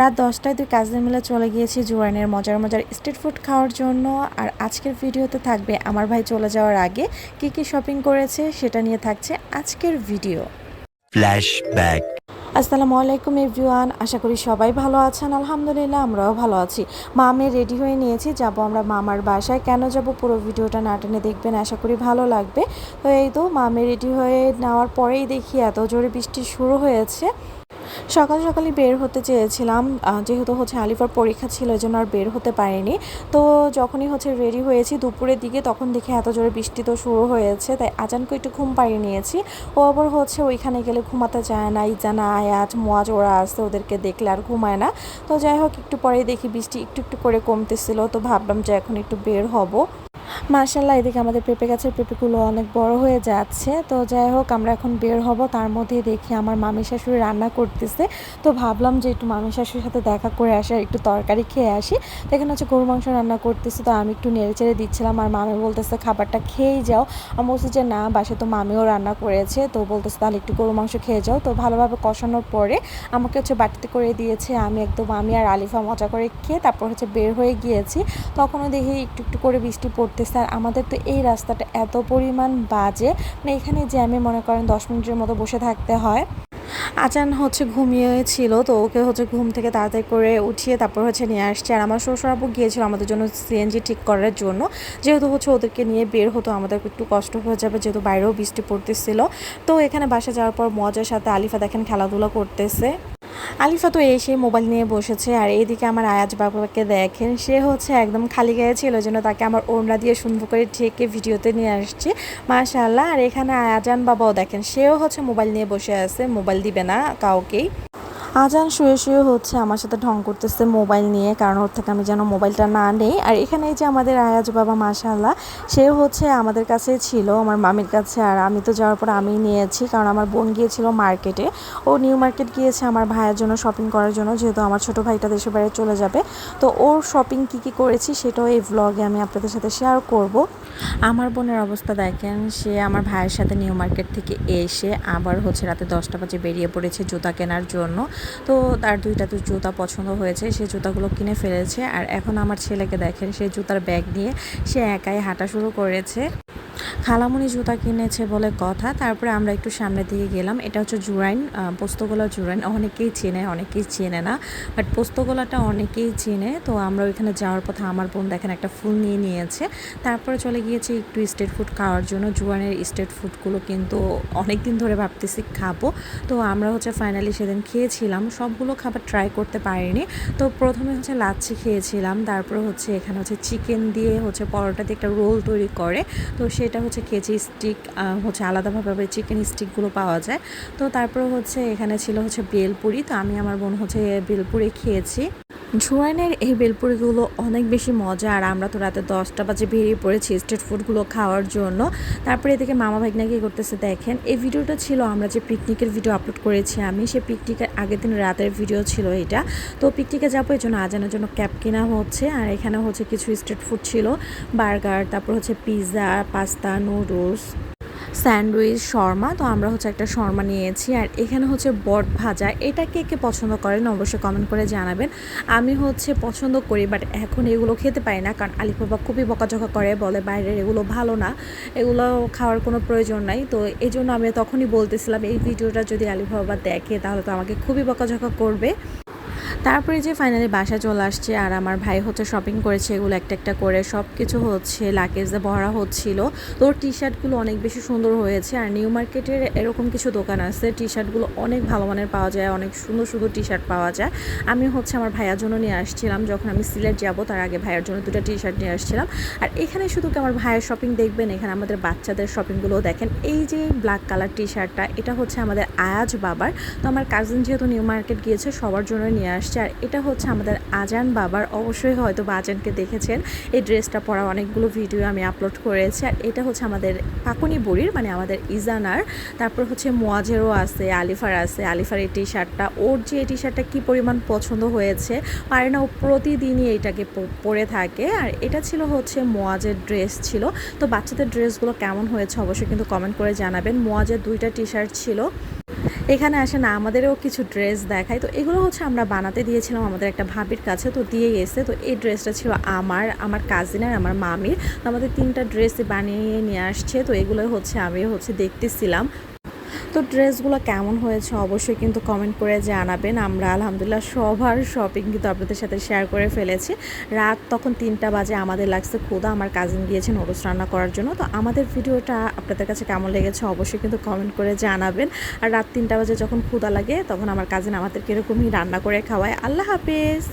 রাত দশটায় দুই কাজে মিলে চলে গিয়েছি জুয়ানের মজার মজার স্ট্রিট ফুড খাওয়ার জন্য। আর আজকের ভিডিওতে থাকবে আমার ভাই চলে যাওয়ার আগে কি কি শপিং করেছে সেটা নিয়ে থাকছে আজকের ভিডিও। ফ্ল্যাশব্যাক আসসালামু আলাইকুম এভরিওয়ান আশা করি সবাই ভালো আছেন। আলহামদুলিল্লাহ আমরাও ভালো আছি। মামে রেডি হয়ে নিয়েছি। যাব আমরা মামার বাসায়। কেন যাব পুরো ভিডিওটা না টেনে দেখবেন আশা করি ভালো লাগবে। তো এই তো মামে রেডি হয়ে নেওয়ার পরেই দেখি এত জোরে বৃষ্টি শুরু হয়েছে। সকাল সকালই বের হতে চেয়েছিলাম। যেহেতু হচ্ছে আলিফার পরীক্ষা ছিল এই জন্য আর বের হতে পারিনি। তো যখনই হচ্ছে রেডি হয়েছি দুপুরের দিকে, তখন দেখে এত জোরে বৃষ্টি তো শুরু হয়েছে, তাই আজানকে একটু ঘুম পাড়িয়ে নিয়েছি। ও আবার হচ্ছে ওইখানে গেলে ঘুমাতে চায় না, ইজানা আয়াত মোয়াজ, ওরা আসতে ওদেরকে দেখলে আর ঘুমায় না। তো যাই হোক, একটু পরেই দেখি বৃষ্টি একটু একটু করে কমতেছিল, তো ভাবলাম যে এখন একটু বের হব। মার্শাল্লাহ এদিকে আমাদের পেঁপে গাছের পেঁপেগুলো অনেক বড় হয়ে যাচ্ছে। তো যাই হোক, আমরা এখন বের হব। তার মধ্যে দেখি আমার মামি শাশুড়ি রান্না করতেছে। তো ভাবলাম যে একটু মামি শাশুড়ির সাথে দেখা করে আসি একটু তরকারি খেয়ে আসি। এখানে হচ্ছে গরু মাংস রান্না করতেছে। তো আমি একটু নেড়ে চেড়ে দিচ্ছিলাম। আর মামি বলতেছে, খাবারটা খেয়েই যাও। আমি বলছি যে, না বাসে তো মামিও রান্না করেছে। তো বলতেছে, তাহলে একটু গরু মাংস খেয়ে যাও। তো ভালোভাবে কষানোর পরে আমাকে হচ্ছে বাটিতে করে দিয়েছে। আমি একদম, আমি আর আলিফা মজা করে খেয়ে তারপর হচ্ছে বের হয়ে গিয়েছি। তখনও দেখি একটু একটু করে বৃষ্টি পড়তেছে। আর আমাদের তো এই রাস্তাটা এত পরিমাণ বাজে। মানে এখানে জ্যামে মনে করেন দশ মিনিটের মতো বসে থাকতে হয়। আচান হচ্ছে ঘুমিয়েছিল, তো ওকে হচ্ছে ঘুম থেকে তাড়াতাড়ি করে উঠিয়ে তারপর হচ্ছে নিয়ে আসছে। আর আমার শ্বশুরাবু গিয়েছিল আমাদের জন্য সিএনজি ঠিক করার জন্য। যেহেতু হচ্ছে ওদেরকে নিয়ে বের হতো, আমাদের একটু কষ্ট হয়ে যাবে, যেহেতু বাইরেও বৃষ্টি পড়তেছিল। তো এখানে বাসা যাওয়ার পর মজার সাথে আলিফা দেখেন খেলাধুলা করতেছে। আলিফা তো এসে মোবাইল নিয়ে বসেছে আর এইদিকে আমার আয়াজ বাবাকে দেখেন, সে হচ্ছে একদম খালি গায়ে ছিল জন্য তাকে আমার ওড়না দিয়ে সুন্দর করে ঠেকে ভিডিওতে নিয়ে আসছি। মাশাআল্লাহ, আর এখানে আয়াজান বাবাও দেখেন, সেও হচ্ছে মোবাইল নিয়ে বসে আছে, মোবাইল দিবে না কাউকেই। আজান শুয়ে শুয়ে হচ্ছে আমার সাথে ঢং করতেছে মোবাইল নিয়ে, কারণ ওর থেকে আমি যেন মোবাইলটা না নেই। আর এখানে যে আমাদের আয়াজ বাবা মাশাল্লাহ সে হচ্ছে আমাদের কাছেই ছিল, আমার মামির কাছে। আর আমি তো যাওয়ার পর আমি নিয়েছি, কারণ আমার বোন গিয়েছিল মার্কেটে। ও নিউ মার্কেট গিয়েছে আমার ভাইয়ের জন্য শপিং করার জন্য, যেহেতু আমার ছোট ভাইটা দেশের বাইরে চলে যাবে। তো ওর শপিং কি কি করেছি সেটাও এই ভ্লগে আমি আপনাদের সাথে শেয়ার করব। আমার বোনের অবস্থা দেখেন, সে আমার ভাইয়ের সাথে নিউ মার্কেট থেকে এসে আবার হচ্ছে রাতে দশটা বাজে বেরিয়ে পড়েছে জুতা কেনার জন্য। তো তার দুইটা তো জুতা পছন্দ হয়েছে, সে জুতাগুলো কিনে ফেলেছে। আর এখন আমার ছেলেকে দেখেন সেই জুতার ব্যাগ নিয়ে সে একাই হাঁটা শুরু করেছে। খালামুনি জুতা কিনেছে বলে কথা। তারপরে আমরা একটু সামনের দিকে গেলাম। এটা হচ্ছে জুরাইন পোস্তগোলা জুরাইন। অনেকেই চেনে অনেকেই চেনে না। বাট পোস্তগোলাটা অনেকেই চেনে। তো আমরা ওইখানে যাওয়ার পথে আমার বোন দেখেন একটা ফুল নিয়ে নিয়েছে। তারপরে চলে গিয়েছি একটু স্ট্রিট ফুড খাওয়ার জন্য। জুয়ানের স্ট্রিট ফুডগুলো কিন্তু অনেক দিন ধরে ভাবতেছি খাব। তো আমরা হচ্ছে ফাইনালি সেদিন খেয়েছিলাম। সবগুলো খাবার ট্রাই করতে পারিনি। তো প্রথমে হচ্ছে লাচ্ছি খেয়েছিলাম। তারপরে হচ্ছে এখানে হচ্ছে চিকেন দিয়ে হচ্ছে পরোটা দিয়ে একটা রোল তৈরি করে। তো সেটা হচ্ছে কেজি স্টিক হচ্ছে আলাদাভাবে চিকেন স্টিকগুলো পাওয়া যায়। তো তারপরে হচ্ছে এখানে ছিল হচ্ছে বেলপুরি। তো আমি আমার বোন হচ্ছে বেলপুরি খেয়েছি। জুয়ানের এই বেলপুরিগুলো অনেক বেশি মজা, আর আমরা তো রাতে দশটা বাজে বেরিয়ে পড়েছি স্ট্রিট ফুডগুলো খাওয়ার জন্য। তারপরে এদিকে মামা ভাগনা কি করতেছে, দেখেন, এই ভিডিওটা ছিল, আমরা যে পিকনিকের ভিডিও আপলোড করেছি আমি সেই পিকনিকের আগের দিন রাতের ভিডিও ছিল এটা। তো পিকনিকে যাব এই জন্য আজানের জন্য ক্যাব কেনা হচ্ছে, আর এখানে হচ্ছে কিছু স্ট্রিট ফুড ছিল, বার্গার, তারপর হচ্ছে pizza, pasta, noodles sandwich, shawarma, তো আমরা হচ্ছে একটা শর্মা নিয়েছি। আর এখানে হচ্ছে বট ভাজা, এটা কে কে পছন্দ করেন অবশ্যই কমেন্ট করে জানাবেন। আমি হচ্ছে পছন্দ করি বাট এখন এগুলো খেতে পারি না, কারণ আলিফ বাবা খুবই বকাঝকা করে, বলে বাইরের এগুলো ভালো না, এগুলো খাওয়ার কোনো প্রয়োজন নাই। তো এই জন্য আমি তখনই বলতেছিলাম, এই ভিডিওটা যদি আলিফ বাবা দেখে, তাহলে তো আমাকে খুবই বকাঝকা করবে। তারপরে যে ফাইনালি বাসা চলে আসছে আর আমার ভাই হচ্ছে শপিং করেছে, এগুলো একটা একটা করে সব কিছু হচ্ছে লাকেজে ভরা হচ্ছিল। তো টি শার্টগুলো অনেক বেশি সুন্দর হয়েছে আর নিউ মার্কেটের এরকম কিছু দোকান আছে টি শার্টগুলো অনেক ভালো মানের পাওয়া যায়, অনেক সুন্দর সুন্দর টি শার্ট পাওয়া যায়। আমি হচ্ছে আমার ভাইয়ার জন্য নিয়ে আসছিলাম, যখন আমি সিলেট যাব তার আগে ভাইয়ের জন্য দুটো টি শার্ট নিয়ে আসছিলাম। আর এখানে শুধু কি আমার ভাইয়ের শপিং দেখবেন, এখানে আমাদের বাচ্চাদের শপিংগুলো দেখেন। এই যে ব্ল্যাক কালার টি শার্টটা এটা হচ্ছে আমাদের আয়াজ বাবার। তো আমার কাজিন যেহেতু নিউ মার্কেট গিয়েছে, সবার জন্য নিয়ে আসছে। আর এটা হচ্ছে আমাদের আজান বাবার। অবশ্যই হয়তো বা আজানকে দেখেছেন। এই ড্রেসটা পরা অনেকগুলো ভিডিও আমি আপলোড করেছি। আর এটা হচ্ছে আমাদের পাকুনি বুড়ির মানে আমাদের ইজানার। তারপর হচ্ছে মোয়াজেরও আছে, আলিফার আছে। আলিফার এই টি শার্টটা ওর যে এই টি শার্টটা কী পরিমাণ পছন্দ হয়েছে, পারে না, ও প্রতিদিনই এইটাকে পরে থাকে। আর এটা ছিল হচ্ছে মোয়াজের ড্রেস ছিল। তো বাচ্চাদের ড্রেসগুলো কেমন হয়েছে অবশ্যই কিন্তু কমেন্ট করে জানাবেন। মোয়াজের দুইটা টি শার্ট ছিল। এখানে আসে না, আমাদেরও কিছু ড্রেস দেখায়। তো এগুলো হচ্ছে আমরা বানাতে দিয়েছিলাম আমাদের একটা ভাবির কাছে, তো দিয়ে গেছে তো এই ড্রেসটা ছিল আমার আমার কাজিনের আমার মামির। তো আমাদের তিনটা ড্রেস বানিয়ে নিয়ে আসছে, তো এগুলো হচ্ছে আমি হচ্ছে দেখতেছিলাম। তো ড্রেসগুলো কেমন হয়েছে অবশ্যই কিন্তু কমেন্ট করে জানাবেন। আমরা আলহামদুলিল্লাহ সবার শপিং কিন্তু আপনাদের সাথে শেয়ার করে ফেলেছি। রাত তখন তিনটা বাজে, আমাদের লাগছে ক্ষুদা আমার কাজিন গিয়েছেন ওরস রান্না করার জন্য। তো আমাদের ভিডিওটা আপনাদের কাছে কেমন লেগেছে অবশ্যই কিন্তু কমেন্ট করে জানাবেন। আর রাত তিনটা বাজে যখন ক্ষুদা লাগে, তখন আমার কাজিন আমাদেরকে এরকমই রান্না করে খাওয়ায়। আল্লাহ হাফেজ!